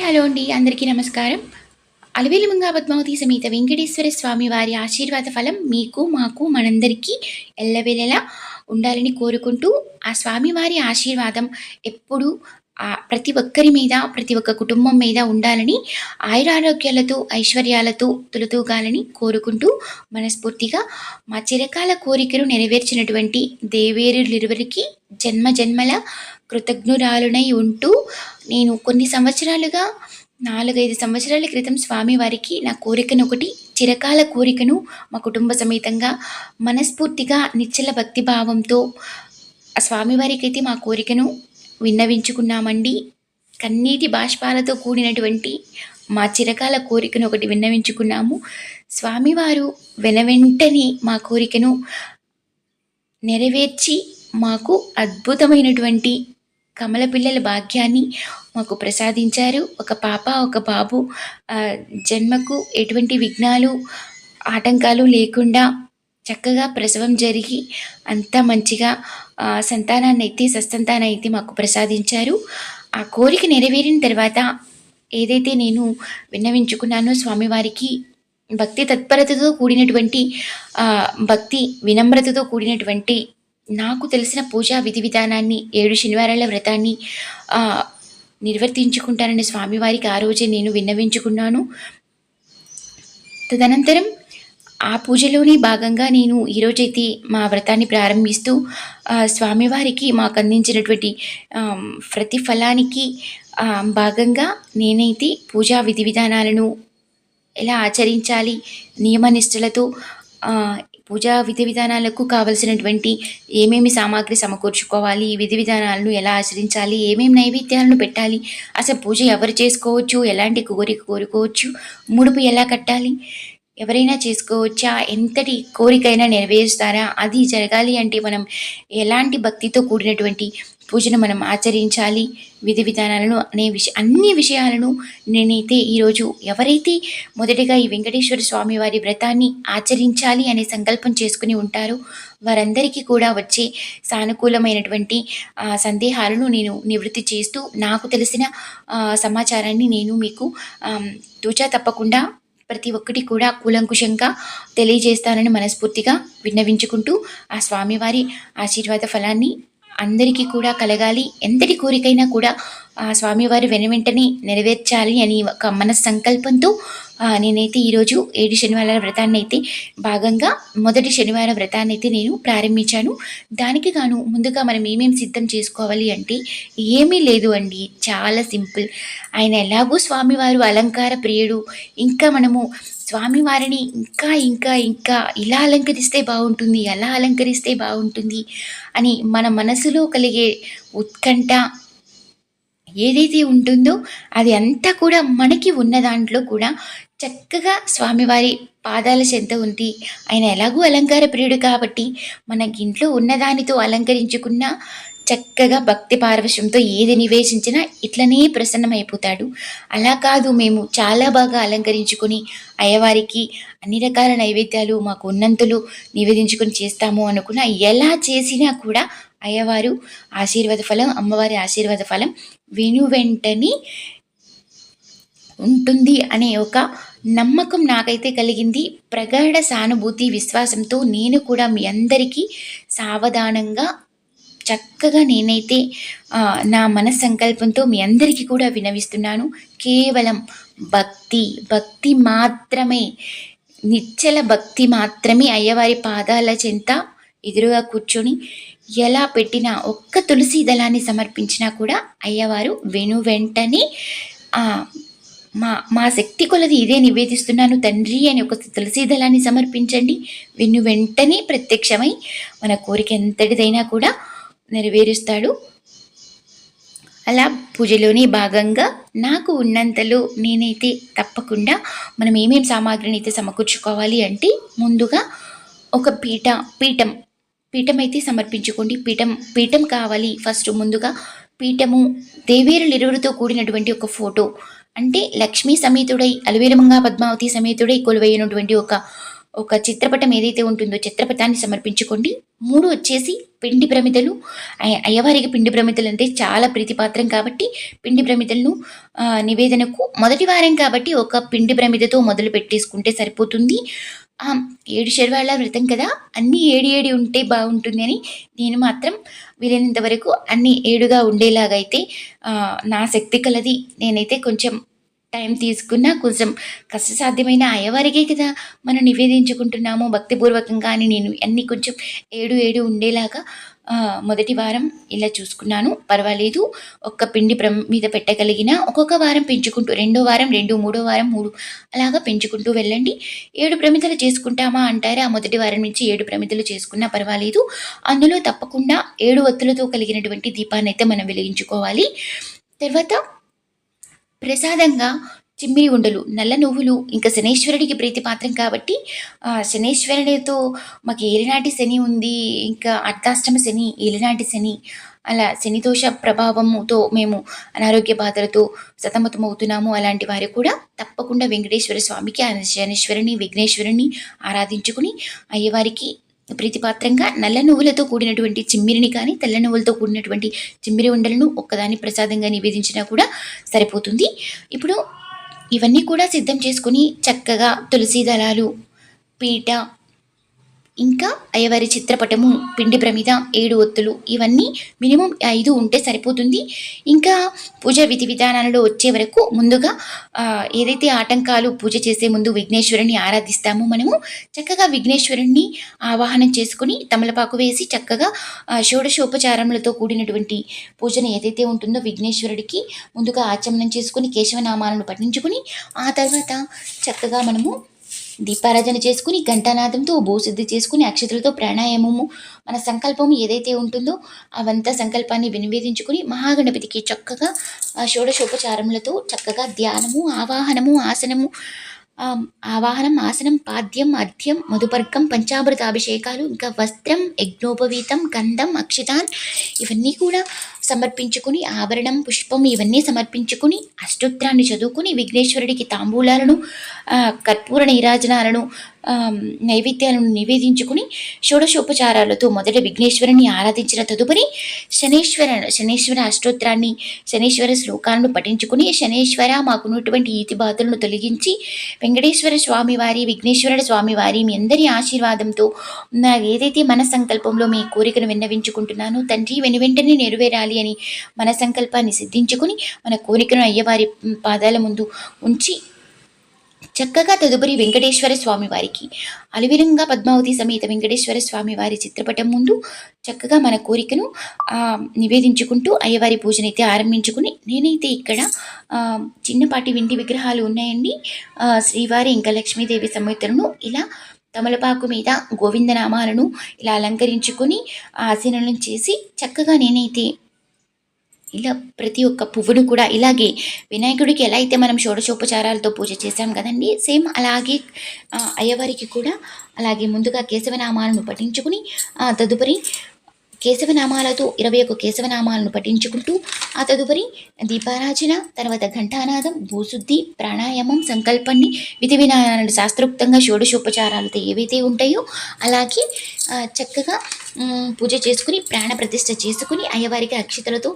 Hello అండి అందరికీ నమస్కారం. అలవేలిమంగా పద్మావతి సమేత వెంకటేశ్వర స్వామి వారి ఆశీర్వాద ఫలం మీకు మాకు మనందరికీ ఎల్లవేళలా ఉండాలని కోరుకుంటూ ఆ స్వామివారి ఆశీర్వాదం ఎప్పుడూ ప్రతి ఒక్కరి మీద ప్రతి ఒక్క కుటుంబం మీద ఉండాలని ఆయురారోగ్యాలతో ఐశ్వర్యాలతో తొలతూగాలని కోరుకుంటూ మనస్ఫూర్తిగా మా చిరకాల కోరికను నెరవేర్చినటువంటి దేవేరులిరువరికి జన్మ జన్మల కృతజ్ఞురాలునై ఉంటూ నేను కొన్ని సంవత్సరాలుగా నాలుగైదు సంవత్సరాల క్రితం స్వామివారికి నా కోరికను ఒకటి చిరకాల కోరికను మా కుటుంబ సమేతంగా మనస్ఫూర్తిగా నిశ్చల భక్తి భావంతో ఆ స్వామివారికి అయితే మా కోరికను విన్నవించుకున్నామండి. కన్నీటి బాష్పాలతో కూడినటువంటి మా చిరకాల కోరికను ఒకటి విన్నవించుకున్నాము. స్వామివారు వెనవెంటనే మా కోరికను నెరవేర్చి మాకు అద్భుతమైనటువంటి కమల పిల్లల భాగ్యాన్ని మాకు ప్రసాదించారు. ఒక పాప ఒక బాబు జన్మకు ఎటువంటి విఘ్నాలు ఆటంకాలు లేకుండా చక్కగా ప్రసవం జరిగి అంతా మంచిగా సంతానాన్ని అయితే సస్తంతాన్ని అయితే మాకు ప్రసాదించారు. ఆ కోరిక నెరవేరిన తర్వాత ఏదైతే నేను విన్నవించుకున్నానో స్వామివారికి భక్తి తత్పరతతో కూడినటువంటి భక్తి వినమ్రతతో కూడినటువంటి నాకు తెలిసిన పూజా విధి విధానాన్ని ఏడు శనివారాల వ్రతాన్ని నిర్వర్తించుకుంటానని స్వామివారికి ఆ రోజే నేను విన్నవించుకున్నాను. తదనంతరం ఆ పూజలోని భాగంగా నేను ఈరోజైతే మా వ్రతాన్ని ప్రారంభిస్తూ స్వామివారికి మాకు అందించినటువంటి ప్రతిఫలానికి భాగంగా నేనైతే పూజా విధి విధానాలను ఎలా ఆచరించాలి నియమనిష్టలతో పూజా విధి విధానాలకు కావలసినటువంటి ఏమేమి సామాగ్రి సమకూర్చుకోవాలి విధి విధానాలను ఎలా ఆచరించాలి ఏమేమి నైవేద్యాలను పెట్టాలి అసలు పూజ ఎవరు చేసుకోవచ్చు ఎలాంటి కోరిక కోరుకోవచ్చు ముడుపు ఎలా కట్టాలి ఎవరైనా చేసుకోవచ్చా? ఎంతటి కోరికైనా నెరవేరుస్తారా? అది జరగాలి అంటే మనం ఎలాంటి భక్తితో కూడినటువంటి పూజను మనం ఆచరించాలి? విధి విధానాలను అనే విష అన్ని విషయాలను నేనైతే ఈరోజు ఎవరైతే మొదటిగా ఈ వెంకటేశ్వర స్వామి వారి వ్రతాన్ని ఆచరించాలి అనే సంకల్పం చేసుకుని ఉంటారో వారందరికీ కూడా వచ్చే సానుకూలమైనటువంటి సందేహాలను నేను నివృత్తి చేస్తూ నాకు తెలిసిన సమాచారాన్ని నేను మీకు తూచా తప్పకుండా ప్రతి ఒక్కటి కూడా కూలంకుషంగా తెలియజేస్తానని మనస్ఫూర్తిగా విన్నవించుకుంటూ ఆ స్వామివారి ఆశీర్వాద ఫలాన్ని అందరికీ కూడా కలగాలి. ఎంతటి కోరికైనా కూడా ఆ స్వామివారి వెను వెంటనే నెరవేర్చాలి అని ఒక మన సంకల్పంతో నేనైతే ఈరోజు ఏడు శనివారాల వ్రతాన్ని అయితే భాగంగా మొదటి శనివారం వ్రతాన్ని అయితే నేను ప్రారంభించాను. దానికి గాను ముందుగా మనం ఏమేమి సిద్ధం చేసుకోవాలి అంటే ఏమీ లేదు అండి. చాలా సింపుల్. ఆయన ఎలాగో స్వామివారు అలంకార ప్రియుడు. ఇంకా మనము స్వామివారిని ఇంకా ఇంకా ఇంకా ఇలా అలంకరిస్తే బాగుంటుంది ఎలా అలంకరిస్తే బాగుంటుంది అని మన మనసులో కలిగే ఉత్కంఠ ఏదైతే ఉంటుందో అది అంతా కూడా మనకి ఉన్న దాంట్లో కూడా చక్కగా స్వామివారి పాదాల చెంత ఉంది ఆయన ఎలాగూ అలంకార ప్రియుడు కాబట్టి మనకి ఇంట్లో ఉన్నదానితో అలంకరించుకున్న చక్కగా భక్తి పార్వశ్యంతో ఏది నివేశించినా ఇట్లనే ప్రసన్నమైపోతాడు. అలా కాదు మేము చాలా బాగా అలంకరించుకొని అయ్యవారికి అన్ని రకాల నైవేద్యాలు మాకు ఉన్నంతలు నివేదించుకొని చేస్తాము అనుకున్న ఎలా చేసినా కూడా అయ్యవారు ఆశీర్వాద ఫలం అమ్మవారి ఆశీర్వాద ఫలం వెను వెంటనే ఉంటుంది అనే ఒక నమ్మకం నాకైతే కలిగింది. ప్రగాఢ సానుభూతి విశ్వాసంతో నేను కూడా మీ అందరికీ సావధానంగా చక్కగా నేనైతే నా మనస్సంకల్పంతో మీ అందరికీ కూడా వినవిస్తున్నాను. కేవలం భక్తి భక్తి మాత్రమే నిశ్చల భక్తి మాత్రమే అయ్యవారి పాదాల చెంత ఎదురుగా కూర్చొని ఎలా పెట్టినా ఒక్క తులసి దళాన్ని సమర్పించినా కూడా అయ్యవారు వెను వెంటనే మా మా శక్తి కొలది ఇదే నివేదిస్తున్నాను తండ్రి అని ఒక తులసి దళాన్ని సమర్పించండి. వెను వెంటనే ప్రత్యక్షమై మన కోరిక ఎంతటిదైనా కూడా నెరవేరుస్తాడు. అలా పూజలోని భాగంగా నాకు ఉన్నంతలో నేనైతే తప్పకుండా మనం ఏమేమి సామాగ్రిని అయితే సమకూర్చుకోవాలి అంటే ముందుగా ఒక పీట పీఠం పీఠం అయితే సమర్పించుకోండి. పీఠం పీఠం కావాలి ఫస్ట్ ముందుగా. పీఠము దేవేరులు ఇరువురితో కూడినటువంటి ఒక ఫోటో. అంటే లక్ష్మీ సమేతుడై అలవేలమంగా పద్మావతి సమేతుడై కొలువైనటువంటి ఒక ఒక చిత్రపటం ఏదైతే ఉంటుందో చిత్రపటాన్ని సమర్పించుకోండి. మూడు వచ్చేసి పిండి ప్రమిదలు. అయ్య- అయ్యవారికి పిండి ప్రమిదలు అంటే చాలా ప్రీతిపాత్రం కాబట్టి పిండి ప్రమిదలను నివేదనకు మొదటి వారం కాబట్టి ఒక పిండి ప్రమిదతో మొదలు పెట్టేసుకుంటే సరిపోతుంది. ఏడు శర్వాల వ్రతం కదా? అన్నీ ఏడు ఏడు ఉంటే బాగుంటుంది అని నేను మాత్రం వీలైనంత వరకు అన్ని ఏడుగా ఉండేలాగైతే అయితే నా శక్తి కలది. నేనైతే కొంచెం టైం తీసుకున్నా కొంచెం కష్టసాధ్యమైన అయ్యవారికే కదా మనం నివేదించుకుంటున్నాము. భక్తిపూర్వకంగా అని నేను అన్నీ కొంచెం ఏడు ఏడు ఉండేలాగా మొదటి వారం ఇలా చూసుకున్నాను. పర్వాలేదు. ఒక్క పిండి ప్ర మీద పెట్టగలిగిన ఒక్కొక్క వారం పెంచుకుంటూ రెండో వారం రెండు మూడో వారం మూడు అలాగా పెంచుకుంటూ వెళ్ళండి. ఏడు ప్రమిదలు చేసుకుంటామా అంటారా? మొదటి వారం నుంచి ఏడు ప్రమిదలు చేసుకున్నా పర్వాలేదు. అందులో తప్పకుండా ఏడు ఒత్తులతో కలిగినటువంటి దీపాన్ని అయితే మనం వెలిగించుకోవాలి. తర్వాత ప్రసాదంగా చిమ్మిడి ఉండలు నల్ల నువ్వులు ఇంకా శనేశ్వరుడికి ప్రీతిపాత్రం కాబట్టి శనేశ్వరుడితో మాకు ఏలినాటి శని ఉంది ఇంకా అర్ధాష్టమ శని ఏలినాటి శని అలా శనిదోష ప్రభావముతో మేము అనారోగ్య బాధలతో సతమతమవుతున్నాము. అలాంటి వారు కూడా తప్పకుండా వెంకటేశ్వర స్వామికి ఆ శనేశ్వరుని విఘ్నేశ్వరుని ఆరాధించుకుని అయ్యవారికి ప్రీతిపాత్రంగా నల్ల నువ్వులతో కూడినటువంటి చిమ్మిరిని కానీ తెల్ల నువ్వులతో కూడినటువంటి చిమ్మిరి ఉండలను ఒక్కదాని ప్రసాదంగా నివేదించినా కూడా సరిపోతుంది. ఇప్పుడు ఇవన్నీ కూడా సిద్ధం చేసుకుని చక్కగా తులసి దళాలు పీట ఇంకా అయ్యవారి చిత్రపటము పిండి ప్రమిద ఏడు ఒత్తులు ఇవన్నీ మినిమం ఐదు ఉంటే సరిపోతుంది. ఇంకా పూజ విధి విధానాలలో వచ్చే వరకు ముందుగా ఏదైతే ఆటంకాలు పూజ చేసే ముందు విఘ్నేశ్వరుని ఆరాధిస్తామో మనము చక్కగా విఘ్నేశ్వరుణ్ణి ఆవాహనం చేసుకుని తమలపాకు వేసి చక్కగా షోడశోపచారములతో కూడినటువంటి పూజన ఏదైతే ఉంటుందో విఘ్నేశ్వరుడికి ముందుగా ఆచమనం చేసుకుని కేశవనామాలను పఠించుకుని ఆ తర్వాత చక్కగా మనము దీపారాధన చేసుకుని ఘంటానాదంతో భూశుద్ధి చేసుకుని అక్షతులతో ప్రాణాయామము మన సంకల్పము ఏదైతే ఉంటుందో అవంతా సంకల్పాన్ని వినివేదించుకుని మహాగణపతికి చక్కగా షోడశోపచారములతో చక్కగా ధ్యానము ఆవాహనము ఆసనము ఆవాహనం ఆసనం పాద్యం అర్ఘ్యం మధుపర్గం పంచామృతాభిషేకాలు ఇంకా వస్త్రం యజ్ఞోపవీతం గంధం అక్షితాన్ ఇవన్నీ కూడా సమర్పించుకుని ఆభరణం పుష్పం ఇవన్నీ సమర్పించుకుని అష్టోత్తరాన్ని చదువుకుని విఘ్నేశ్వరుడికి తాంబూలాలను కర్పూర నీరాజనాలను నైవేద్యాలను నివేదించుకుని షోడశోపచారాలతో మొదట విఘ్నేశ్వరుని ఆరాధించిన తదుపరి శనేశ్వర శనేశ్వర అష్టోత్రాన్ని శనేశ్వర శ్లోకాలను పఠించుకుని శనేశ్వర మాకున్నటువంటి ఈతి బాధలను తొలగించి వెంకటేశ్వర స్వామి వారి విఘ్నేశ్వర స్వామి వారి మీ అందరి ఆశీర్వాదంతో నా ఏదైతే మన సంకల్పంలో మీ కోరికను విన్నవించుకుంటున్నానో తండ్రి వెను వెంటనే నెరవేరాలి అని మన సంకల్పాన్ని సిద్ధించుకుని మన కోరికను అయ్యవారి పాదాల ముందు ఉంచి చక్కగా తదుపరి వెంకటేశ్వర స్వామి వారికి. అలివిరంగా పద్మావతి సమేత వెంకటేశ్వర స్వామి వారి చిత్రపటం ముందు చక్కగా మన కోరికను నివేదించుకుంటూ అయ్యవారి పూజనైతే ఆరంభించుకుని నేనైతే ఇక్కడ చిన్నపాటి వెండి విగ్రహాలు ఉన్నాయండి. శ్రీవారి ఇంకా లక్ష్మీదేవి సమేతలను ఇలా తమలపాకు మీద గోవిందనామాలను ఇలా అలంకరించుకొని ఆసీనలను చేసి చక్కగా నేనైతే ఇలా ప్రతి ఒక్క పువ్వును కూడా ఇలాగే వినాయకుడికి ఎలా అయితే మనం షోడశోపచారాలతో పూజ చేశాం కదండి సేమ్ అలాగే అయ్యవారికి కూడా అలాగే ముందుగా కేశవనామాలను పఠించుకుని తదుపరి కేశవనామాలతో ఇరవై ఒక్క కేశవనామాలను పఠించుకుంటూ ఆ తదుపరి దీపారాజన తర్వాత ఘంటానాదం భూశుద్ధి ప్రాణాయామం సంకల్పాన్ని విధి విధానాలు శాస్త్రోక్తంగా షోడశోపచారాలతో ఏవైతే ఉంటాయో అలాగే చక్కగా పూజ చేసుకుని ప్రాణ ప్రతిష్ఠ చేసుకుని అయ్యవారికి అక్షతలతో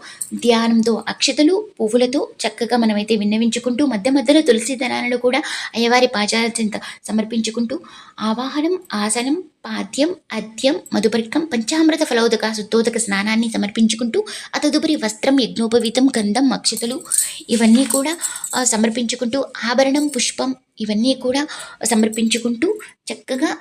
ధ్యానంతో అక్షతలు పువ్వులతో చక్కగా మనమైతే విన్నవించుకుంటూ మధ్య మధ్యలో తులసి దళాలను కూడా అయ్యవారి పాచాల చింత సమర్పించుకుంటూ ఆవాహనం ఆసనం పాద్యం అద్యం మధుపర్కం పంచామృత ఫలోదక శుద్ధోదక స్నానాన్ని సమర్పించుకుంటూ ఆ తదుపరి వస్త్రం యజ్ఞోపవీతం గంధం అక్షతలు ఇవన్నీ కూడా సమర్పించుకుంటూ ఆభరణం పుష్పం ఇవన్నీ కూడా సమర్పించుకుంటూ చక్కగా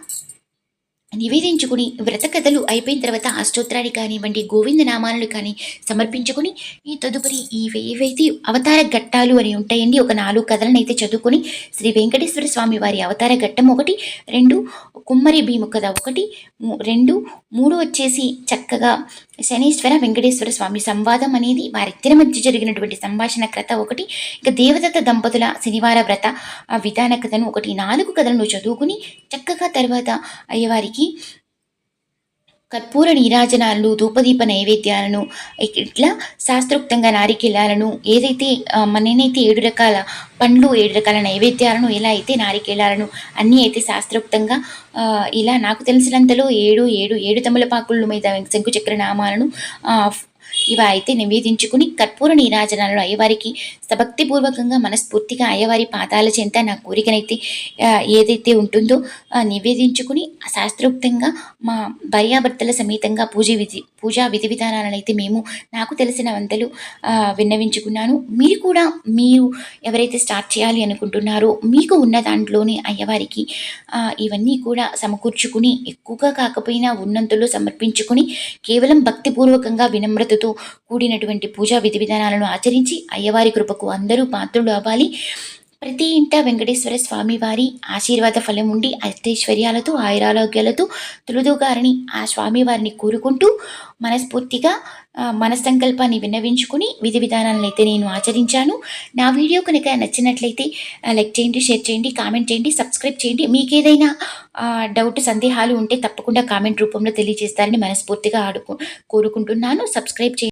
నివేదించుకుని వ్రత కథలు అయిపోయిన తర్వాత అష్టోత్తరాన్ని కానివ్వండి గోవింద నామాలను కానీ సమర్పించుకుని ఈ తదుపరి ఈ ఏవైతే అవతార ఘట్టాలు అని ఉంటాయండి ఒక నాలుగు కథలను అయితే చదువుకొని శ్రీ వెంకటేశ్వర స్వామి వారి అవతార ఘట్టం ఒకటి రెండు కుమ్మరి భీము కథ ఒకటి రెండు మూడు వచ్చేసి చక్కగా శనీశ్వర వెంకటేశ్వర స్వామి సంవాదం అనేది వారిద్దరి మధ్య జరిగినటువంటి సంభాషణ కథ ఒకటి ఇక దేవదత్త దంపతుల శనివార వ్రత విధాన కథను ఒకటి నాలుగు కథలను చదువుకుని చక్కగా తర్వాత అయ్యవారికి కర్పూర నీరాజనాలు ధూపదీప నైవేద్యాలను ఇట్లా శాస్త్రోక్తంగా నారికేళాలను ఏదైతే మననైతే ఏడు రకాల పండ్లు ఏడు రకాల నైవేద్యాలను ఎలా అయితే నారికేళాలను అన్నీ అయితే శాస్త్రోక్తంగా ఇలా నాకు తెలిసినంతలో ఏడు ఏడు ఏడు తమలపాకుల మీద శంకుచక్ర నామాలను ఇవి అయితే నివేదించుకుని కర్పూర నీరాజనాలను అయ్యవారికి సభక్తిపూర్వకంగా మనస్ఫూర్తిగా అయ్యవారి పాదాల చెంత నా కోరికనైతే ఏదైతే ఉంటుందో నివేదించుకుని శాస్త్రోక్తంగా మా భార్యాభర్తల సమేతంగా పూజ విధి పూజా విధి విధానాలను అయితే మేము నాకు తెలిసిన వంతలు విన్నవించుకున్నాను. మీరు కూడా మీరు ఎవరైతే స్టార్ట్ చేయాలి అనుకుంటున్నారో మీకు ఉన్న దాంట్లోనే అయ్యవారికి ఇవన్నీ కూడా సమకూర్చుకుని ఎక్కువగా కాకపోయినా ఉన్నంతలో సమర్పించుకుని కేవలం భక్తిపూర్వకంగా వినమ్రత శ్రద్ధతో కూడినటువంటి పూజా విధి విధానాలను ఆచరించి అయ్యవారి కృపకు అందరూ పాత్రులు అవ్వాలి. ప్రతి ఇంట వెంకటేశ్వర స్వామి వారి ఆశీర్వాద ఫలం ఉండి అష్టైశ్వర్యాలతో ఆయురారోగ్యాలతో తులుదుగారని ఆ స్వామివారిని కోరుకుంటూ మనస్ఫూర్తిగా మనసంకల్పాన్ని మన సంకల్పాన్ని విన్నవించుకుని విధి విధానాలను అయితే నేను ఆచరించాను. నా వీడియో కనుక నచ్చినట్లయితే లైక్ చేయండి షేర్ చేయండి కామెంట్ చేయండి సబ్స్క్రైబ్ చేయండి. మీకు ఏదైనా డౌట్ సందేహాలు ఉంటే తప్పకుండా కామెంట్ రూపంలో తెలియజేస్తారని మనస్ఫూర్తిగా ఆడుకు కోరుకుంటున్నాను. సబ్స్క్రైబ్ చేయండి.